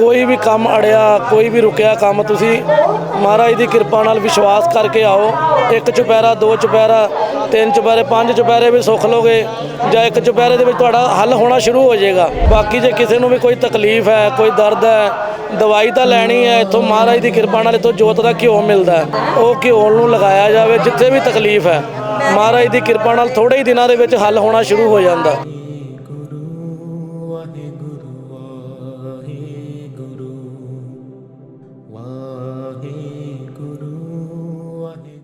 ਕੋਈ ਵੀ ਕੰਮ ਅੜਿਆ, ਕੋਈ ਵੀ ਰੁਕਿਆ ਕੰਮ, ਤੁਸੀਂ ਮਹਾਰਾਜ ਦੀ ਕਿਰਪਾ ਨਾਲ ਵਿਸ਼ਵਾਸ ਕਰਕੇ ਆਓ। ਇੱਕ ਚੁਪਹਿਰਾ, ਦੋ ਚੁਪਹਿਰਾ, ਤਿੰਨ ਚੁਪਹਿਰੇ, ਪੰਜ ਚੁਪਹਿਰੇ ਵੀ ਸੁੱਖ ਲੋਗੇ ਜਾਂ ਇੱਕ ਚੁਪਹਿਰੇ ਦੇ ਵਿੱਚ ਤੁਹਾਡਾ ਹੱਲ ਹੋਣਾ ਸ਼ੁਰੂ ਹੋ ਜਾਏਗਾ। ਬਾਕੀ ਜੇ ਕਿਸੇ ਨੂੰ ਵੀ ਕੋਈ ਤਕਲੀਫ ਹੈ, ਕੋਈ ਦਰਦ ਹੈ, ਦਵਾਈ ਤਾਂ ਲੈਣੀ ਹੈ, ਇੱਥੋਂ ਮਹਾਰਾਜ ਦੀ ਕਿਰਪਾ ਨਾਲ ਇੱਥੋਂ ਜੋਤ ਦਾ ਘਿਓ ਮਿਲਦਾ ਉਹ ਘਿਓ ਨੂੰ ਲਗਾਇਆ ਜਾਵੇ, ਜਿੱਥੇ ਵੀ ਤਕਲੀਫ ਹੈ, ਮਹਾਰਾਜ ਦੀ ਕਿਰਪਾ ਨਾਲ ਥੋੜੇ ਹੀ ਦਿਨਾਂ ਦੇ ਵਿੱਚ ਹੱਲ ਹੋਣਾ ਸ਼ੁਰੂ ਹੋ ਜਾਂਦਾ।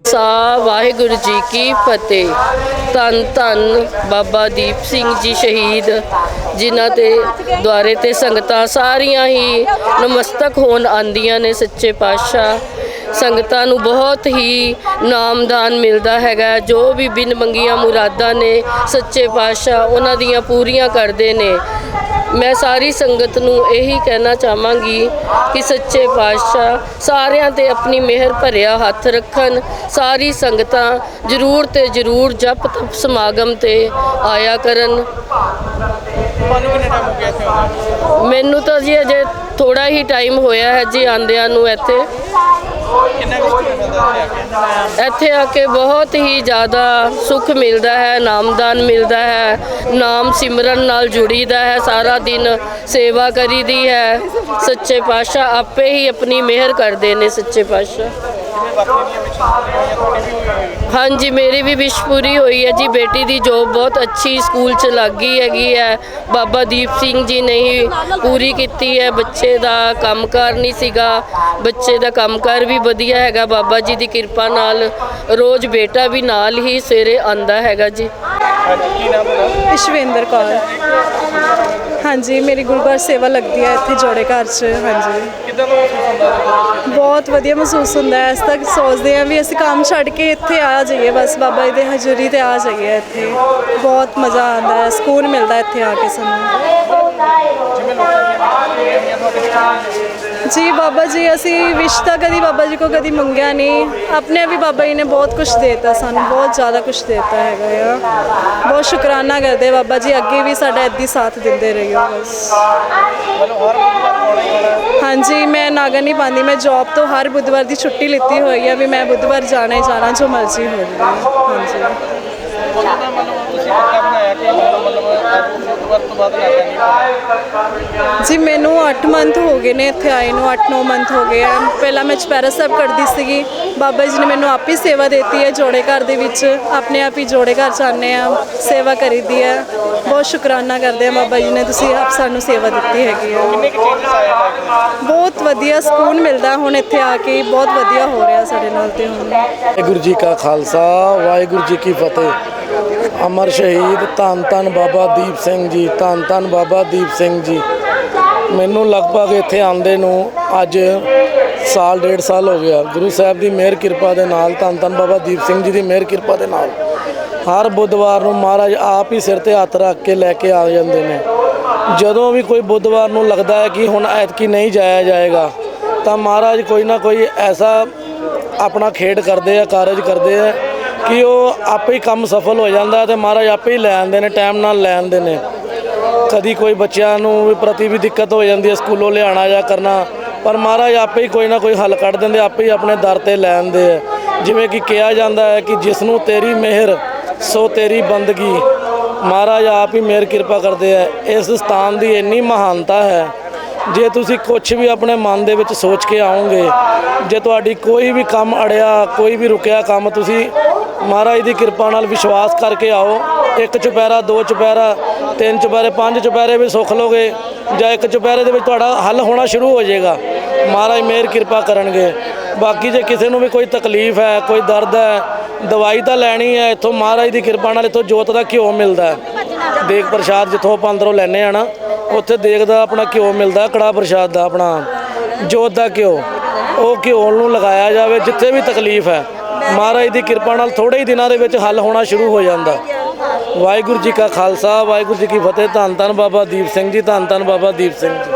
ਸਾ ਵਾਹਿਗੁਰੂ ਜੀ ਕੀ ਫਤਿਹ। ਧੰਨ ਧੰਨ ਬਾਬਾ ਦੀਪ ਸਿੰਘ ਜੀ ਸ਼ਹੀਦ, ਜਿਨ੍ਹਾਂ ਤੇ ਦੁਆਰੇ ਤੇ ਸੰਗਤਾਂ ਸਾਰੀਆਂ ਹੀ ਨਮਸਤਕ ਹੋਣ ਆਂਦੀਆਂ ਨੇ ਸੱਚੇ ਪਾਤਸ਼ਾਹ। ਸੰਗਤਾਂ ਨੂੰ ਬਹੁਤ ਹੀ ਨਾਮਦਾਨ ਮਿਲਦਾ ਹੈਗਾ। ਜੋ ਵੀ ਬਿਨ ਮੰਗੀਆਂ ਮੁਰਾਦਾਂ ਨੇ, ਸੱਚੇ ਪਾਤਸ਼ਾਹ ਉਹਨਾਂ ਦੀਆਂ ਪੂਰੀਆਂ ਕਰਦੇ ਨੇ। ਮੈਂ ਸਾਰੀ ਸੰਗਤ ਨੂੰ ਇਹੀ ਕਹਿਣਾ ਚਾਹਾਂਗੀ ਕਿ ਸੱਚੇ ਪਾਤਸ਼ਾਹ ਸਾਰਿਆਂ ਤੇ ਆਪਣੀ ਮਿਹਰ ਭਰਿਆ ਹੱਥ ਰੱਖਣ। ਸਾਰੀ ਸੰਗਤਾਂ ਜਰੂਰ ਤੇ ਜਰੂਰ ਜਪ ਤਪ ਸਮਾਗਮ ਤੇ ਆਇਆ ਕਰਨ। ਤੁਹਾਨੂੰ ਕਿੰਨਾ ਟਾਈਮ ਹੋ ਗਿਆ ਇੱਥੇ ਆਉਂਦੇ ਮੈਨੂੰ ਤਾਂ ਜੀ ਅਜੇ ਥੋੜਾ ਹੀ ਟਾਈਮ ਹੋਇਆ ਹੈ ਜੀ ਆਂਦਿਆਂ ਨੂੰ ਇੱਥੇ। ਕਿੰਨਾ ਕੁ ਸਕੂਨ ਮਿਲਦਾ ਇੱਥੇ ਆ ਕੇ? ਇੱਥੇ ਆ ਕੇ ਬਹੁਤ ਹੀ ਜ਼ਿਆਦਾ ਸੁੱਖ ਮਿਲਦਾ ਹੈ ਨਾਮਦਾਨ ਮਿਲਦਾ ਹੈ ਨਾਮ ਸਿਮਰਨ ਨਾਲ ਜੁੜੀਦਾ ਹੈ ਸਾਰਾ ਦਿਨ ਸੇਵਾ ਕਰੀਦੀ ਹੈ। ਸੱਚੇ ਪਾਤਸ਼ਾਹ ਆਪੇ ਹੀ ਆਪਣੀ ਮਿਹਰ ਕਰਦੇ ਨੇ ਸੱਚੇ ਪਾਤਸ਼ਾਹ। ਜਿਵੇਂ ਬਾਕੀ ਦੀਆਂ ਵਿੱਚ ਹੋਈਆਂ ਤੁਹਾਡੀ ਵੀ ਹੋਈ ਹੋਈ ਹਾਂਜੀ ਮੇਰੀ ਵੀ ਵਿਸ਼ ਪੂਰੀ ਹੋਈ ਹੈ ਜੀ। ਬੇਟੀ ਦੀ ਜੋਬ ਬਹੁਤ ਅੱਛੀ ਸਕੂਲ 'ਚ ਲੱਗ ਗਈ ਹੈਗੀ ਹੈ। ਬਾਬਾ ਦੀਪ ਸਿੰਘ ਜੀ ਨੇ ਹੀ ਪੂਰੀ ਕੀਤੀ ਹੈ। ਬੱਚੇ ਦਾ ਕੰਮਕਾਰ ਨਹੀਂ ਸੀਗਾ। ਬੱਚੇ ਦਾ ਕੰਮਕਾਰ ਵੀ ਵਧੀਆ ਹੈਗਾ। ਬਾਬਾ ਜੀ ਦੀ ਕਿਰਪਾ ਨਾਲ ਰੋਜ਼ ਬੇਟਾ ਵੀ ਨਾਲ ਹੀ ਸਵੇਰੇ ਆਂਦਾ ਹੈਗਾ ਜੀ। ਹਾਂਜੀ ਕੀ ਨਾਮ ਹੈ? ਇਸ਼ਵਿੰਦਰ ਕੌਰ। ਹਾਂਜੀ ਮੇਰੀ ਗੁਰੂਘਰ ਸੇਵਾ ਲੱਗਦੀ ਹੈ ਇੱਥੇ ਜੋੜੇ ਘਰ 'ਚ ਹਾਂਜੀ। ਕਿੱਦਾਂ ਦਾ ਮਹਿਸੂਸ ਹੁੰਦਾ ਹੈ? ਬਹੁਤ ਵਧੀਆ ਮਹਿਸੂਸ ਹੁੰਦਾ ਹੈ। ਇਸ ਤੱਕ ਸੋਚਦੇ ਹਾਂ ਵੀ ਅਸੀਂ ਕੰਮ ਛੱਡ ਕੇ ਇੱਥੇ ਆ ਜਾਈਏ ਬਸ ਬਾਬਾ ਜੀ ਦੇ ਹਜ਼ੂਰੀ ਤੇ ਆ ਜਾਈਏ ਇੱਥੇ। ਬਹੁਤ ਮਜ਼ਾ ਆਉਂਦਾ ਹੈ ਸਕੂਨ ਮਿਲਦਾ ਇੱਥੇ ਆ ਕੇ ਸਾਨੂੰ। ਜਿਵੇਂ ਲੋਕਾਂ ਦੀਆਂ ਜਿਹੜੀਆਂ ਤੁਹਾਡੇ ਵਿੱਚ ਜੀ ਬਾਬਾ ਜੀ, ਅਸੀਂ ਵਿਸ਼ ਤਾਂ ਕਦੀ ਬਾਬਾ ਜੀ ਕੋ ਕਦੀ ਮੰਗਿਆ ਨਹੀਂ। ਆਪਣੇ ਵੀ ਬਾਬਾ ਜੀ ਨੇ ਬਹੁਤ ਕੁਝ ਦੇਤਾ ਸਾਨੂੰ, ਬਹੁਤ ਜ਼ਿਆਦਾ ਕੁਝ ਦੇਤਾ ਹੈਗਾ ਆ। ਬਹੁਤ ਸ਼ੁਕਰਾਨਾ ਕਰਦੇ ਬਾਬਾ ਜੀ, ਅੱਗੇ ਵੀ ਸਾਡਾ ਏਦਾਂ ਸਾਥ ਦਿੰਦੇ ਰਹੀਓ, ਬਸ। ਹਾਂਜੀ, ਮੈਂ ਨਾਗਾ ਨਹੀਂ ਪਾਉਂਦੀ, ਮੈਂ ਜੌਬ ਤੋਂ ਹਰ ਬੁੱਧਵਾਰ ਦੀ ਛੁੱਟੀ ਲਿੱਤੀ ਹੋਈ ਆ ਵੀ ਮੈਂ ਬੁੱਧਵਾਰ ਜਾਣਾ ਹੀ ਜਾਣਾ, ਜੋ ਮਰਜ਼ੀ ਹੋ ਜਾਵੇ। ਹਾਂਜੀ ਉਹਨਾਂ ਦਾ ਮਤਲਬ ਤੁਸੀਂ ਪੱਕਾ ਬਣਾਇਆ ਕਿ ਮੈਨੂੰ ਮਤਲਬ ਅੱਜ ਬੁੱਧਵਾਰ ਤੋਂ ਬਾਅਦ ਨਾ ਕਰਨੀ ਪਵੇ ਜੀ ਮੈਨੂੰ 8 ਮੰਥ ਹੋ ਗਏ ਨੇ ਇੱਥੇ ਆਏ ਨੂੰ 8-9 ਮੰਥ ਹੋ ਗਏ ਆ। ਪਹਿਲਾਂ ਮੈਂ ਚੁਪਹਿਰਾ ਸਾਹਿਬ ਕਰਦੀ ਸੀਗੀ। ਬਾਬਾ ਜੀ ਨੇ ਮੈਨੂੰ ਆਪ ਹੀ ਸੇਵਾ ਦਿੱਤੀ ਹੈ ਜੋੜੇ ਘਰ ਦੇ ਵਿੱਚ। ਆਪਣੇ ਆਪ ਹੀ ਜੋੜੇ ਘਰ ਚਾਹੁੰਦੇ ਆ ਸੇਵਾ ਕਰੀਦੀ ਹੈ। ਬਹੁਤ ਸ਼ੁਕਰਾਨਾ ਕਰਦੇ ਆ ਬਾਬਾ ਜੀ ਨੇ ਤੁਸੀਂ ਆਪ ਸਾਨੂੰ ਸੇਵਾ ਦਿੱਤੀ ਹੈਗੀ ਹੈ। ਬਹੁਤ ਵਧੀਆ ਸਕੂਨ ਮਿਲਦਾ ਹੁਣ ਇੱਥੇ ਆ ਕੇ ਬਹੁਤ ਵਧੀਆ ਹੋ ਰਿਹਾ ਸਾਡੇ ਨਾਲ ਤੇ ਹੁਣ। ਵਾਹਿਗੁਰੂ ਜੀ ਕਾ ਖਾਲਸਾ ਵਾਹਿਗੁਰੂ ਜੀ ਕੀ ਫਤਿਹ। ਅਮਰ ਸ਼ਹੀਦ ਧੰਨ ਧੰਨ ਬਾਬਾ ਦੀਪ ਸਿੰਘ ਜੀ ਧੰਨ ਧੰਨ ਬਾਬਾ ਦੀਪ ਸਿੰਘ ਜੀ। ਮੈਨੂੰ ਲਗਭਗ ਇੱਥੇ ਆਉਂਦੇ ਨੂੰ ਅੱਜ ਸਾਲ, ਡੇਢ ਸਾਲ ਹੋ ਗਿਆ। ਗੁਰੂ ਸਾਹਿਬ ਦੀ ਮਿਹਰ, ਕਿਰਪਾ ਦੇ ਨਾਲ, ਧੰਨ ਧੰਨ ਬਾਬਾ ਦੀਪ ਸਿੰਘ ਜੀ ਦੀ ਮਿਹਰ, ਕਿਰਪਾ ਦੇ ਨਾਲ। ਹਰ ਬੁੱਧਵਾਰ ਨੂੰ ਮਹਾਰਾਜ ਆਪ ਹੀ ਸਿਰ ਤੇ ਹੱਥ ਰੱਖ ਕੇ ਲੈ ਕੇ ਆ ਜਾਂਦੇ ਨੇ। ਜਦੋਂ ਵੀ ਕੋਈ ਬੁੱਧਵਾਰ ਨੂੰ ਲੱਗਦਾ ਹੈ ਕਿ ਹੁਣ ਐਤਕੀ ਨਹੀਂ ਜਾਇਆ ਜਾਏਗਾ, ਤਾਂ ਮਹਾਰਾਜ ਕੋਈ ਨਾ ਕੋਈ ਐਸਾ ਆਪਣਾ ਖੇਡ ਕਰਦੇ ਆ, ਕਾਰਜ ਕਰਦੇ ਆ, ਕਿ ਉਹ ਆਪੇ ਹੀ ਕੰਮ ਸਫਲ ਹੋ ਜਾਂਦਾ ਤੇ ਮਹਾਰਾਜ ਆਪੇ ਹੀ ਲੈ ਆਉਂਦੇ ਨੇ, ਟਾਈਮ ਨਾਲ ਲੈ ਆਉਂਦੇ ਨੇ। ਕਦੀ ਕੋਈ ਬੱਚਿਆਂ ਨੂੰ ਵੀ ਪ੍ਰਤੀ ਵੀ ਦਿੱਕਤ ਹੋ ਜਾਂਦੀ ਹੈ ਸਕੂਲੋਂ ਲਿਆਣਾ ਜਾਂ ਕਰਨਾ, ਪਰ ਮਹਾਰਾਜ ਆਪੇ ਹੀ ਕੋਈ ਨਾ ਕੋਈ ਹੱਲ ਕੱਢ ਦਿੰਦੇ, ਆਪੇ ਹੀ ਆਪਣੇ ਦਰ ਤੇ ਲੈ ਆਉਂਦੇ ਆ। ਜਿਵੇਂ ਕਿ ਕਿਹਾ ਜਾਂਦਾ ਹੈ ਕਿ ਜਿਸ ਨੂੰ ਤੇਰੀ ਮਿਹਰ, ਸੋ ਤੇਰੀ ਬੰਦਗੀ। ਮਹਾਰਾਜ ਆਪ ਹੀ ਮਿਹਰ ਕਿਰਪਾ ਕਰਦੇ ਆ। ਇਸ ਸਥਾਨ ਦੀ ਇੰਨੀ ਮਹਾਨਤਾ ਹੈ, ਜੇ ਤੁਸੀਂ ਕੁਝ ਵੀ ਆਪਣੇ ਮਨ ਦੇ ਵਿੱਚ ਸੋਚ ਕੇ ਆਓਗੇ, ਜੇ ਤੁਹਾਡੀ ਕੋਈ ਵੀ ਕੰਮ ਅੜਿਆ, ਕੋਈ ਵੀ ਰੁਕਿਆ ਕੰਮ, ਤੁਸੀਂ ਮਹਾਰਾਜ ਦੀ ਕਿਰਪਾ ਨਾਲ ਵਿਸ਼ਵਾਸ ਕਰਕੇ ਆਓ। ਇੱਕ ਚੁਪਹਿਰਾ, ਦੋ ਚੁਪਹਿਰਾ, ਤਿੰਨ ਚੁਪਹਿਰੇ, ਪੰਜ ਚੁਪਹਿਰੇ ਵੀ ਸੁੱਖ ਲੋਗੇ ਜਾਂ ਇੱਕ ਚੁਪਹਿਰੇ ਦੇ ਵਿੱਚ ਤੁਹਾਡਾ ਹੱਲ ਹੋਣਾ ਸ਼ੁਰੂ ਹੋ ਜਾਏਗਾ। ਮਹਾਰਾਜ ਮਿਹਰ ਕਿਰਪਾ ਕਰਨਗੇ। ਬਾਕੀ ਜੇ ਕਿਸੇ ਨੂੰ ਵੀ ਕੋਈ ਤਕਲੀਫ ਹੈ, ਕੋਈ ਦਰਦ ਹੈ, ਦਵਾਈ ਤਾਂ ਲੈਣੀ ਹੈ, ਇੱਥੋਂ ਮਹਾਰਾਜ ਦੀ ਕਿਰਪਾ ਨਾਲ ਇੱਥੋਂ ਜੋਤ ਦਾ ਘਿਓ ਮਿਲਦਾ ਦੇਗ ਪ੍ਰਸ਼ਾਦ ਜਿੱਥੋਂ ਆਪਾਂ ਅੰਦਰੋਂ ਲੈਨੇ ਆ ਨਾ, ਉੱਥੇ ਦੇਗ ਦਾ ਆਪਣਾ ਘਿਓ ਮਿਲਦਾ ਕੜਾ ਪ੍ਰਸ਼ਾਦ ਦਾ ਆਪਣਾ, ਜੋਤ ਦਾ ਘਿਓ। ਉਹ ਘਿਓ ਨੂੰ ਲਗਾਇਆ ਜਾਵੇ, ਜਿੱਥੇ ਵੀ ਤਕਲੀਫ ਹੈ, ਮਹਾਰਾਜ ਦੀ ਕਿਰਪਾ ਨਾਲ ਥੋੜੇ ਹੀ ਦਿਨਾਂ ਦੇ ਵਿੱਚ ਹੱਲ ਹੋਣਾ ਸ਼ੁਰੂ ਹੋ ਜਾਂਦਾ। ਵਾਹਿਗੁਰੂ ਜੀ ਕਾ ਖਾਲਸਾ, ਵਾਹਿਗੁਰੂ ਜੀ ਕੀ ਫਤਿਹ। ਧੰਨ ਧੰਨ ਬਾਬਾ ਦੀਪ ਸਿੰਘ ਜੀ, ਧੰਨ ਧੰਨ ਬਾਬਾ ਦੀਪ ਸਿੰਘ ਜੀ।